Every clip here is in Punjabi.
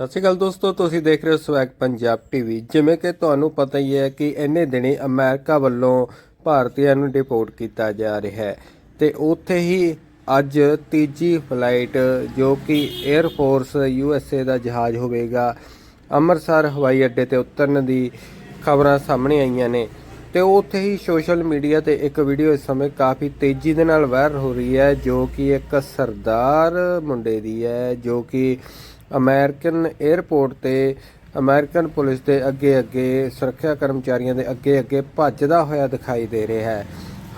ਸਤਿ ਸ਼੍ਰੀ ਅਕਾਲ ਦੋਸਤੋ, ਤੁਸੀਂ ਦੇਖ ਰਹੇ ਹੋ ਸਵੈਗ ਪੰਜਾਬ ਟੀਵੀ ਜਿਵੇਂ ਕਿ ਤੁਹਾਨੂੰ ਪਤਾ ਹੀ ਹੈ ਕਿ ਇੰਨੇ ਦਿਨੀ ਅਮਰੀਕਾ ਵੱਲੋਂ ਭਾਰਤੀਆਂ ਨੂੰ ਡਿਪੋਰਟ ਕੀਤਾ ਜਾ ਰਿਹਾ ਹੈ। ਤੇ ਉੱਥੇ ਹੀ ਅੱਜ ਤੀਜੀ ਫਲਾਈਟ ਜੋ ਕਿ 에ਅਰ ਫੋਰਸ ਯੂਐਸਏ ਦਾ ਜਹਾਜ਼ ਹੋਵੇਗਾ, ਅੰਮ੍ਰਿਤਸਰ ਹਵਾਈ ਅੱਡੇ ਤੇ ਉਤਰਨ ਦੀ ਖਬਰਾਂ ਸਾਹਮਣੇ ਆਈਆਂ ਨੇ। ਤੇ ਉੱਥੇ ਹੀ ਸੋਸ਼ਲ ਮੀਡੀਆ ਤੇ ਇੱਕ ਵੀਡੀਓ ਇਸ ਸਮੇਂ ਕਾਫੀ ਤੇਜ਼ੀ ਦੇ ਨਾਲ ਵਾਇਰਲ ਹੋ ਰਹੀ ਹੈ, ਜੋ ਕਿ ਇੱਕ ਸਰਦਾਰ ਮੁੰਡੇ ਦੀ ਹੈ, ਜੋ ਕਿ ਅਮਰੀਕਨ 에ਅਰਪੋਰਟ ਤੇ ਅਮਰੀਕਨ ਪੁਲਿਸ ਦੇ ਅੱਗੇ ਅੱਗੇ ਸੁਰੱਖਿਆ ਕਰਮਚਾਰੀਆਂ ਦੇ ਅੱਗੇ ਅੱਗੇ ਭੱਜਦਾ ਹੋਇਆ ਦਿਖਾਈ ਦੇ ਰਿਹਾ ਹੈ।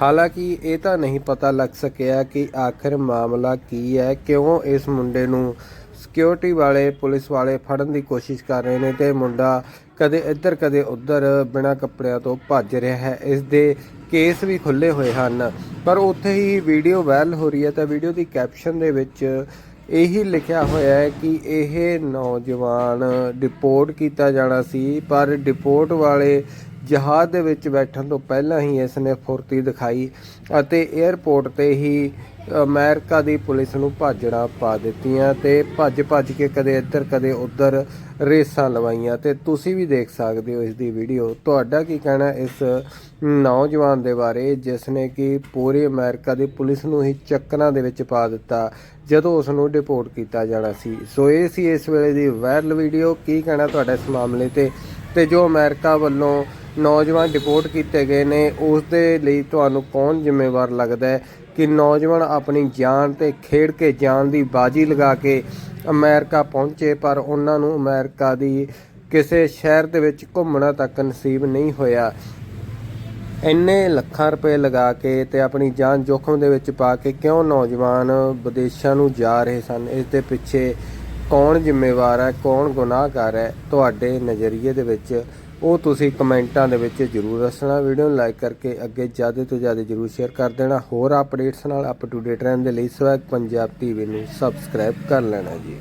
ਹਾਲਾਂਕਿ ਇਹ ਤਾਂ ਨਹੀਂ ਪਤਾ ਲੱਗ ਸਕਿਆ ਕਿ ਆਖਿਰ ਮਾਮਲਾ ਕੀ ਹੈ, ਕਿਉਂ ਇਸ ਮੁੰਡੇ ਨੂੰ ਸਿਕਿਉਰਿਟੀ ਵਾਲੇ, ਪੁਲਿਸ ਵਾਲੇ ਫੜਨ ਦੀ ਕੋਸ਼ਿਸ਼ ਕਰ ਰਹੇ ਨੇ ਤੇ ਮੁੰਡਾ ਕਦੇ ਇੱਧਰ, ਕਦੇ ਉੱਧਰ ਬਿਨਾਂ ਕੱਪੜਿਆਂ ਤੋਂ ਭੱਜ ਰਿਹਾ ਹੈ। ਇਸ ਦੇ ਕੇਸ ਵੀ ਖੁੱਲੇ ਹੋਏ ਹਨ। ਪਰ ਉੱਥੇ ਹੀ ਵੀਡੀਓ ਵਾਇਰਲ ਹੋ ਰਹੀ ਹੈ ਤਾਂ ਵੀਡੀਓ ਦੀ ਕੈਪਸ਼ਨ ਦੇ ਵਿੱਚ ਇਹੀ ਲਿਖਿਆ ਹੋਇਆ ਹੈ ਕਿ ਇਹ ਨੌਜਵਾਨ ਡਿਪੋਰਟ ਕੀਤਾ ਜਾਣਾ ਸੀ, ਪਰ ਡਿਪੋਰਟ ਵਾਲੇ ਜਹਾਜ਼ ਦੇ ਵਿੱਚ ਬੈਠਣ ਤੋਂ ਪਹਿਲਾਂ ਹੀ ਇਸ ਨੇ ਫੁਰਤੀ ਦਿਖਾਈ ਅਤੇ 에ਅਰਪੋਰਟ ਤੇ ਹੀ ਅਮਰੀਕਾ ਦੀ ਪੁਲਿਸ ਨੂੰ ਭਾਜੜਾ ਪਾ ਦਿੱਤੀਆਂ ਤੇ ਭੱਜ ਭੱਜ ਕੇ ਕਦੇ ਇੱਧਰ, ਕਦੇ ਉੱਧਰ ਰੇਸਾਂ ਲਵਾਈਆਂ। ਤੇ ਤੁਸੀਂ ਵੀ ਦੇਖ ਸਕਦੇ ਹੋ ਇਸ ਦੀ ਵੀਡੀਓ। ਤੁਹਾਡਾ ਕੀ ਕਹਿਣਾ ਇਸ ਨੌਜਵਾਨ ਦੇ ਬਾਰੇ ਜਿਸ ਨੇ ਕਿ ਪੂਰੇ ਅਮਰੀਕਾ ਦੀ ਪੁਲਿਸ ਨੂੰ ਹੀ ਚੱਕਰਾਂ ਦੇ ਵਿੱਚ ਪਾ ਦਿੱਤਾ, ਜਦੋਂ ਉਸ ਨੂੰ ਡਿਪੋਰਟ ਕੀਤਾ ਜਾਣਾ ਸੀ? ਸੋ ਇਹ ਸੀ ਇਸ ਵੇਲੇ ਦੀ ਵਾਇਰਲ ਵੀਡੀਓ ਕੀ ਕਹਿਣਾ ਤੁਹਾਡਾ ਇਸ ਮਾਮਲੇ ਤੇ? ਤੇ ਜੋ ਅਮਰੀਕਾ ਵੱਲੋਂ ਨੌਜਵਾਨ ਡਿਪੋਰਟ ਕੀਤੇ ਗਏ ਨੇ ਉਸ ਦੇ ਲਈ ਤੁਹਾਨੂੰ ਕੌਣ ਜ਼ਿੰਮੇਵਾਰ ਲੱਗਦਾ ਹੈ? ਕਿ ਨੌਜਵਾਨ ਆਪਣੀ ਜਾਨ ਤੇ ਖੇਡ ਕੇ ਜਾਨ ਦੀ ਬਾਜੀ ਲਗਾ ਕੇ ਅਮਰੀਕਾ ਪਹੁੰਚੇ, ਪਰ ਉਹਨਾਂ ਨੂੰ ਅਮਰੀਕਾ ਦੀ ਕਿਸੇ ਸ਼ਹਿਰ ਦੇ ਵਿੱਚ ਘੁੰਮਣਾ ਤੱਕ ਨਸੀਬ ਨਹੀਂ ਹੋਇਆ। ਇੰਨੇ ਲੱਖਾਂ ਰੁਪਏ ਲਗਾ ਕੇ ਤੇ ਆਪਣੀ ਜਾਨ ਜੋਖਮ ਦੇ ਵਿੱਚ ਪਾ ਕੇ ਕਿਉਂ ਨੌਜਵਾਨ ਵਿਦੇਸ਼ਾਂ ਨੂੰ ਜਾ ਰਹੇ ਸਨ? ਇਸ ਦੇ ਪਿੱਛੇ ਕੌਣ ਜ਼ਿੰਮੇਵਾਰ ਹੈ, ਕੌਣ ਗੁਨਾਹਗਾਰ ਹੈ, ਤੁਹਾਡੇ ਨਜ਼ਰੀਏ ਦੇ ਵਿੱਚ ਉਹ ਤੁਸੀਂ ਕਮੈਂਟਾਂ ਦੇ ਵਿੱਚ ਜਰੂਰ ਦੱਸਣਾ। ਵੀਡੀਓ ਨੂੰ ਲਾਈਕ ਕਰਕੇ ਅੱਗੇ ਜ਼ਿਆਦਾ ਤੋਂ ਜ਼ਿਆਦਾ ਜਰੂਰ ਸ਼ੇਅਰ ਕਰ ਦੇਣਾ। ਹੋਰ ਅਪਡੇਟਸ ਨਾਲ ਅਪ ਟੂ ਡੇਟ ਰਹਿਣ ਦੇ ਲਈ ਸਵੈਗ ਪੰਜਾਬ ਟੀਵੀ ਨੂੰ ਸਬਸਕ੍ਰਾਈਬ ਕਰ ਲੈਣਾ ਜੀ।